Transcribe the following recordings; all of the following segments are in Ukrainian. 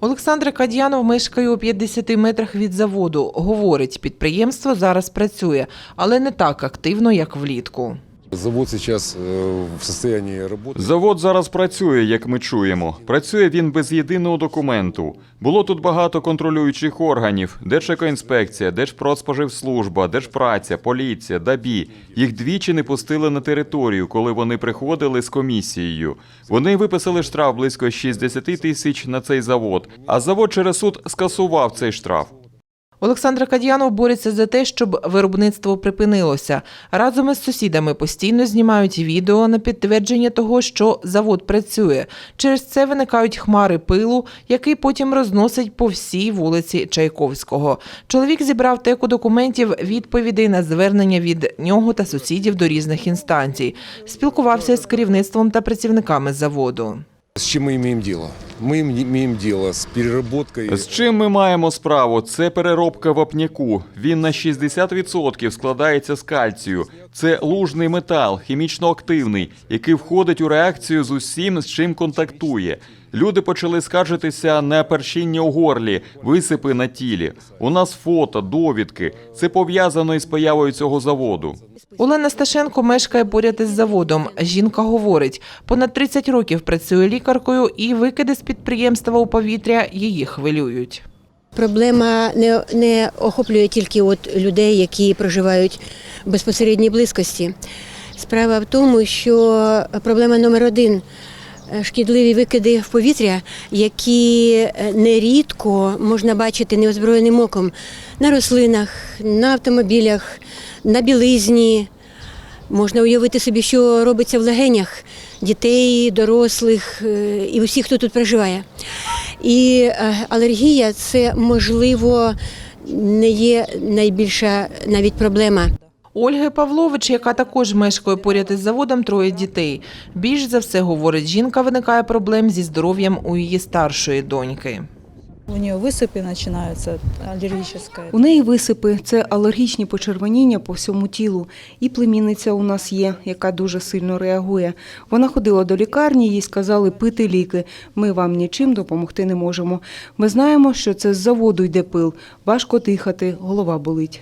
Олександр Кад'янов мешкає у 50 метрах від заводу. Говорить, підприємство зараз працює, але не так активно, як влітку. Завод сейчас э, в состоянии работы. Завод зараз працює, як ми чуємо. Працює він без єдиного документу. Було тут багато контролюючих органів: Держекоінспекція, Держпродспоживслужба, Держпраця, поліція, ДАБІ. Їх двічі не пустили на територію, коли вони приходили з комісією. Вони виписали штраф близько 60 тисяч на цей завод, а завод через суд скасував цей штраф. Олександр Кадьянов бореться за те, щоб виробництво припинилося. Разом із сусідами постійно знімають відео на підтвердження того, що завод працює. Через це виникають хмари пилу, який потім розносить по всій вулиці Чайковського. Чоловік зібрав теку документів відповідей на звернення від нього та сусідів до різних інстанцій. Спілкувався з керівництвом та працівниками заводу. С чем мы имеем дело? Мы им- имеем дело с переработкой. З чим ми маємо справу? Це переробка вапняку. Він на 60% складається з кальцію. Це лужний метал, хімічно активний, який входить у реакцію з усім, з чим контактує. Люди почали скаржитися на першіння у горлі, висипи на тілі. У нас фото, довідки. Це пов'язано із появою цього заводу. Олена Сташенко мешкає поряд із заводом. Жінка говорить, понад 30 років працює лікаркою, і викиди з підприємства у повітря її хвилюють. Проблема не, не охоплює тільки от людей, які проживають в безпосередній близькості. Справа в тому, що проблема номер один шкідливі викиди в повітря, які е, нерідко можна бачити неозброєним оком на рослинах, на автомобілях, на білизні. Можна уявити собі, що робиться в легенях дітей, дорослих е, і усіх, хто тут проживає. І е, алергія це можливо не є найбільша навіть проблема. Ольги Павлович, яка також мешкає поряд із заводом, троє дітей. Більш за все, говорить жінка, виникає проблем зі здоров'ям у її старшої доньки. У нее высыпи начинаются аллергическая. У неї висипи це алергічні почервоніння по всьому тілу. І племінниця у нас є, яка дуже сильно реагує. Вона ходила до лікарні, їй сказали пити ліки. Ми вам нічим допомогти не можемо. Ми знаємо, що це з заводу йде пил. Важко дихати, голова болить.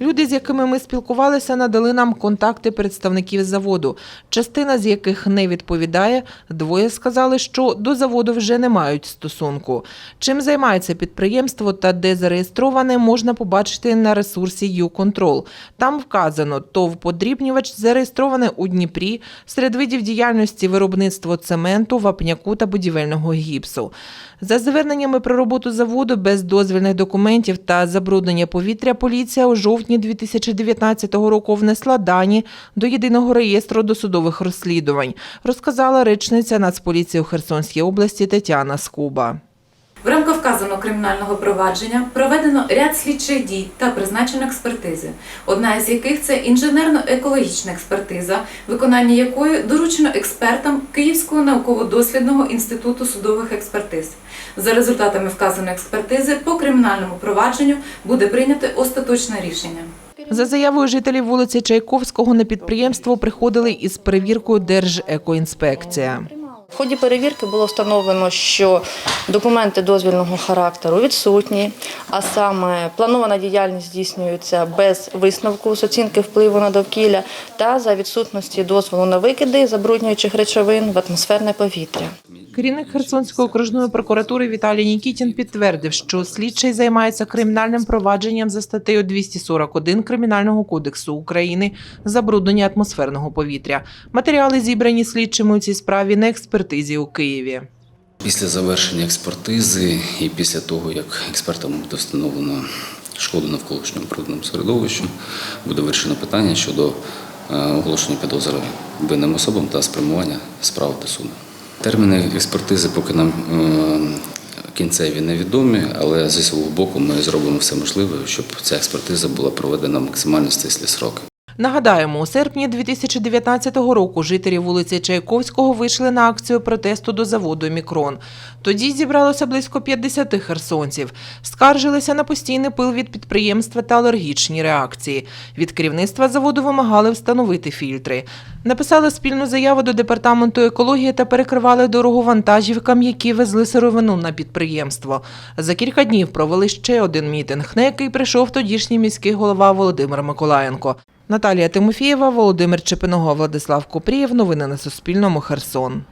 Люди, з якими ми спілкувалися, надали нам контакти представників заводу, частина з яких не відповідає. Двоє сказали, що до заводу вже не мають стосунку. Чим займається підприємство та де зареєстроване, можна побачити на ресурсі «Юконтрол». Там вказано, ТОВ «Подрібнювач» зареєстроване у Дніпрі серед видів діяльності виробництво цементу, вапняку та будівельного гіпсу. За зверненнями про роботу заводу без дозвільних документів та забруднення повітря, поліція у жовтні 2019 року внесла дані до єдиного реєстру досудових розслідувань, розказала речниця Нацполіції у Херсонській області Тетяна Скуба. В рамках вказаного кримінального провадження проведено ряд слідчих дій та призначено експертизи, одна із яких це інженерно-екологічна експертиза, виконання якої доручено експертам Київського науково-дослідного інституту судових експертиз. За результатами вказаної експертизи по кримінальному провадженню буде прийнято остаточне рішення. За заявою жителів вулиці Чайковського на підприємство приходили із перевіркою Держекоінспекція. В ході перевірки було встановлено, що документи дозвільного характеру відсутні, а саме планована діяльність здійснюється без висновку з оцінки впливу на довкілля та за відсутності дозволу на викиди забруднюючих речовин в атмосферне повітря. Керівник Херсонської окружної прокуратури Віталій Нікітін підтвердив, що слідчий займається кримінальним провадженням за статтею 241 Кримінального кодексу України забруднення атмосферного повітря. Матеріали зібрані слідчими у цій справі на експертизі у Києві. Після завершення експертизи і після того, як експертам буде встановлено шкоду навколишньому природному середовищу, буде вирішено питання щодо е, оголошення підозри винним особам та спрямування справи до суду. Терміни експертизи поки нам е, кінцеві невідомі, але зі свого боку ми зробимо все можливе, щоб ця експертиза була проведена максимально стислі сроки. Нагадаємо, у серпні 2019 року жителі вулиці Чайковського вийшли на акцію протесту до заводу Мікрон. Тоді зібралося близько 50 херсонців. Скаржилися на постійний пил від підприємства та алергічні реакції. Від керівництва заводу вимагали встановити фільтри. Написали спільну заяву до департаменту екології та перекривали дорогу вантажівкам, які везли сировину на підприємство. За кілька днів провели ще один мітинг, на який прийшов тодішній міський голова Володимир Миколаєнко. Наталія Тимофієва, Володимир Чепиного, Владислав Купрієв. Новини на Суспільному. Херсон.